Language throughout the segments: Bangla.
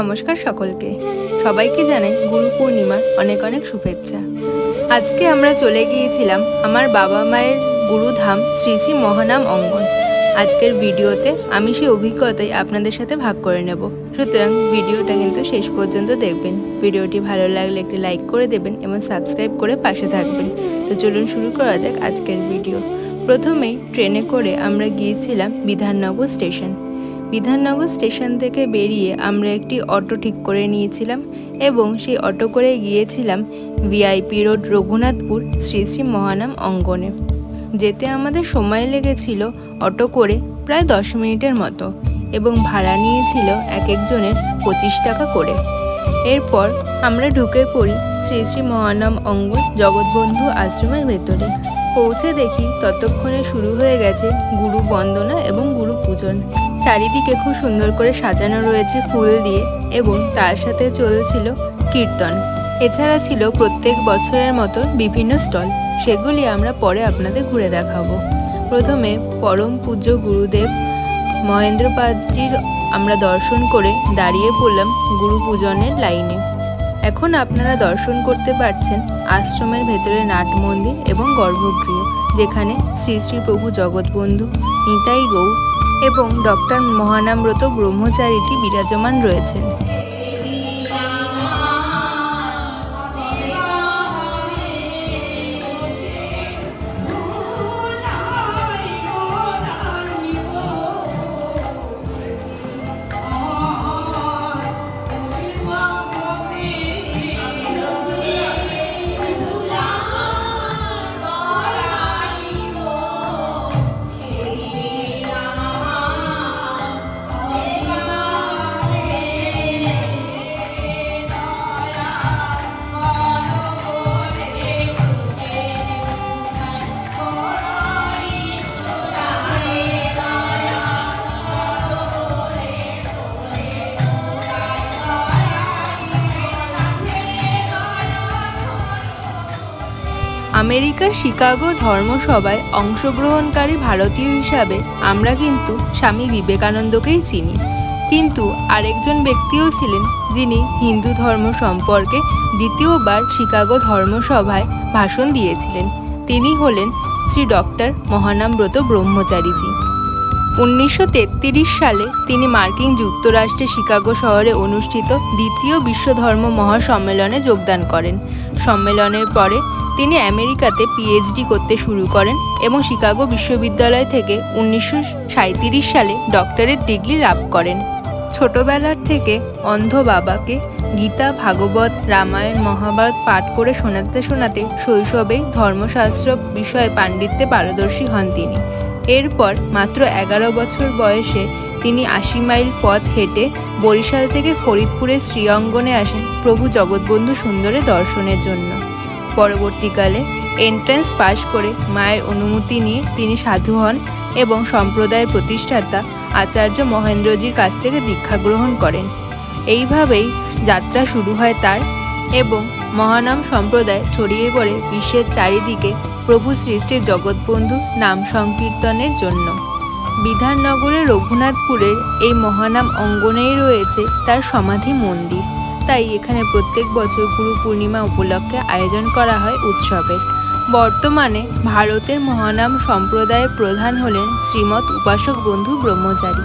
নমস্কার সকলকে। সবাইকে জানাই গুরু পূর্ণিমার অনেক অনেক শুভেচ্ছা। আজকে আমরা চলে গিয়েছিলাম আমার বাবা মায়ের গুরুধাম শ্রী শ্রী মহানাম অঙ্গন। আজকের ভিডিওতে আমি সেই অভিজ্ঞতাই আপনাদের সাথে ভাগ করে নেব। সুতরাং ভিডিওটা কিন্তু শেষ পর্যন্ত দেখবেন। ভিডিওটি ভালো লাগলে একটি লাইক করে দেবেন এবং সাবস্ক্রাইব করে পাশে থাকবেন। তো চলুন শুরু করা যাক আজকের ভিডিও। প্রথমেই ট্রেনে করে আমরা গিয়েছিলাম বিধাননগর স্টেশন। বিধাননগর স্টেশন থেকে বেরিয়ে আমরা একটি অটো ঠিক করে নিয়েছিলাম এবং সেই অটো করে গিয়েছিলাম ভিআইপি রোড রঘুনাথপুর শ্রী শ্রী মহানাম অঙ্গনে, যেতে আমাদের সময় লেগেছিল অটো করে প্রায় দশ মিনিটের মতো এবং ভাড়া নিয়েছিল এক একজনের পঁচিশ টাকা করে। এরপর আমরা ঢুকে পড়ি শ্রী শ্রী মহানাম অঙ্গন জগৎবন্ধু আশ্রমের ভেতরে। পৌঁছে দেখি ততক্ষণে শুরু হয়ে গেছে গুরু বন্দনা এবং গুরু পূজন। চারিদিকে খুব সুন্দর করে সাজানো রয়েছে ফুল দিয়ে এবং তার সাথে চলছিল কীর্তন। এছাড়া ছিল প্রত্যেক বছরের মতো বিভিন্ন স্টল। সেগুলি আমরা পরে আপনাদের ঘুরে দেখাবো। প্রথমে পরম পূজ্য গুরুদেব মহেন্দ্রপাদজির আমরা দর্শন করে দাঁড়িয়ে পড়লাম গুরু পূজনের লাইনে। এখন আপনারা দর্শন করতে পারছেন আশ্রমের ভেতরে নাট মন্দির এবং গর্ভগৃহ, যেখানে শ্রী শ্রী প্রভু জগৎবন্ধু, নিতাই গৌ এবং ডক্টর মহানামব্রত ব্রহ্মচারীজি বিরাজমান রয়েছেন। আমেরিকার শিকাগো ধর্মসভায় অংশগ্রহণকারী ভারতীয় হিসাবে আমরা কিন্তু স্বামী বিবেকানন্দকেই চিনি। কিন্তু আরেকজন ব্যক্তিও ছিলেন যিনি হিন্দু ধর্ম সম্পর্কে দ্বিতীয়বার শিকাগো ধর্মসভায় ভাষণ দিয়েছিলেন। তিনি হলেন শ্রী ডক্টর মহানামব্রত ব্রহ্মচারীজি। উনিশশো তেত্রিশ সালে তিনি মার্কিন যুক্তরাষ্ট্রের শিকাগো শহরে অনুষ্ঠিত দ্বিতীয় বিশ্ব ধর্ম মহাসম্মেলনে যোগদান করেন। সম্মেলনের পরে তিনি আমেরিকাতে পিএইচডি করতে শুরু করেন এবং শিকাগো বিশ্ববিদ্যালয় থেকে উনিশশো সাঁইত্রিশ সালে ডক্টরেট ডিগ্রি লাভ করেন। ছোটবেলার থেকে অন্ধ বাবাকে গীতা, ভাগবত, রামায়ণ, মহাভারত পাঠ করে শোনাতে শোনাতে শৈশবেই ধর্মশাস্ত্র বিষয়ে পাণ্ডিত্যে পারদর্শী হন তিনি। এরপর মাত্র এগারো বছর বয়সে তিনি আশি মাইল পথ হেঁটে বরিশাল থেকে ফরিদপুরের শ্রীঅঙ্গনে আসেন প্রভু জগৎবন্ধু সুন্দরে দর্শনের জন্য। পরবর্তীকালে এন্ট্রান্স পাশ করে মায়ের অনুমতি নিয়ে তিনি সাধু হন এবং সম্প্রদায়ের প্রতিষ্ঠাতা আচার্য মহেন্দ্রজির কাছ থেকে দীক্ষা গ্রহণ করেন। এইভাবেই যাত্রা শুরু হয় তার এবং মহানাম সম্প্রদায় ছড়িয়ে পড়ে বিশ্বের চারিদিকে প্রভু সৃষ্টির জগৎবন্ধু নাম সংকীর্তনের জন্য। বিধাননগরের রঘুনাথপুরের এই মহানাম অঙ্গনেই রয়েছে তার সমাধি মন্দির। তাই এখানে প্রত্যেক বছর গুরু পূর্ণিমা উপলক্ষে আয়োজন করা হয় উৎসবের বর্তমানে ভারতের মহানাম সম্প্রদায়ের প্রধান হলেন শ্রীমৎ উপাসক বন্ধু ব্রহ্মচারী।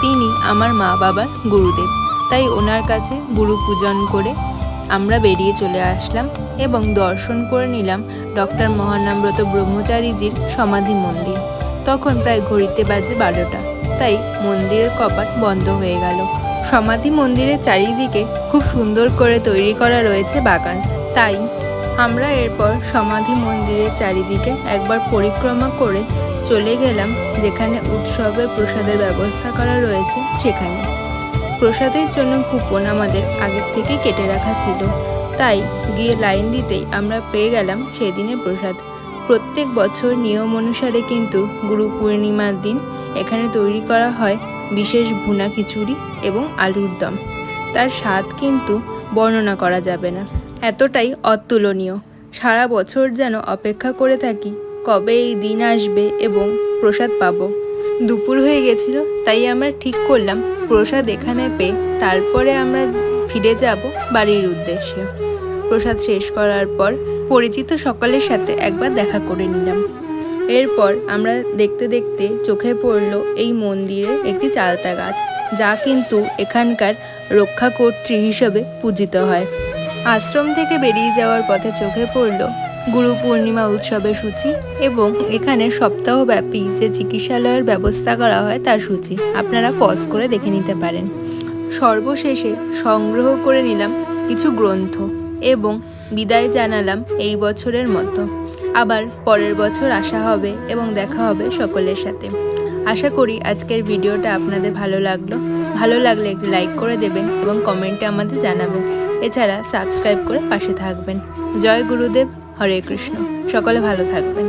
তিনি আমার মা বাবার গুরুদেব। তাই ওনার কাছে গুরু পূজন করে আমরা বেরিয়ে চলে আসলাম এবং দর্শন করে নিলাম ডক্টর মহানামব্রত ব্রহ্মচারীজির সমাধি মন্দির। তখন প্রায় ঘড়িতে বাজে বারোটা। তাই মন্দিরের কপাট বন্ধ হয়ে গেল। সমাধি মন্দিরের চারিদিকে খুব সুন্দর করে তৈরি করা রয়েছে বাগান। তাই আমরা এরপর সমাধি মন্দিরের চারিদিকে একবার পরিক্রমা করে চলে গেলাম, যেখানে উৎসবের প্রসাদের ব্যবস্থা করা রয়েছে সেখানে। প্রসাদের জন্য কুপন আমাদের আগের থেকে কেটে রাখা ছিল। তাই গিয়ে লাইন দিতেই আমরা পেয়ে গেলাম সেদিনের প্রসাদ। প্রত্যেক বছর নিয়ম অনুসারে কিন্তু গুরু পূর্ণিমার দিন এখানে তৈরি করা হয় বিশেষ ভুনা খিচুড়ি এবং আলুর দম। তার স্বাদ কিন্তু বর্ণনা করা যাবে না। এতটাই অতুলনীয়। সারা বছর যেন অপেক্ষা করে থাকি, কবে এই দিন আসবে এবং প্রসাদ পাবো। দুপুর হয়ে গেছিল, তাই আমরা ঠিক করলাম প্রসাদ এখানে পেয়ে তারপরে আমরা ফিরে যাব বাড়ির উদ্দেশ্যে। প্রসাদ শেষ করার পর পরিচিত সকলের সাথে একবার দেখা করে নিলাম। এরপর আমরা দেখতে দেখতে চোখে পড়ল এই মন্দিরে একটি চালতা গাছ, যা কিন্তু এখানকার রক্ষাকর্ত্রী হিসেবে পূজিত হয়। আশ্রম থেকে বেরিয়ে যাওয়ার পথে চোখে পড়ল গুরু পূর্ণিমা উৎসবের সূচি এবং এখানে সপ্তাহব্যাপী যে চিকিৎসালয়ের ব্যবস্থা করা হয় তার সূচি। আপনারা পজ করে দেখে নিতে পারেন। সর্বশেষে সংগ্রহ করে নিলাম কিছু গ্রন্থ এবং বিদায় জানালাম এই বছরের মতো। আবার পরের বছর আসা হবে এবং দেখা হবে সকলের সাথে। আশা করি আজকের ভিডিওটা আপনাদের ভালো লাগল। ভালো লাগলে একটি লাইক করে দেবেন এবং কমেন্টে আমাদের জানাবেন। এছাড়া সাবস্ক্রাইব করে পাশে থাকবেন। জয় গুরুদেব, হরে কৃষ্ণ। সকলে ভালো থাকবেন।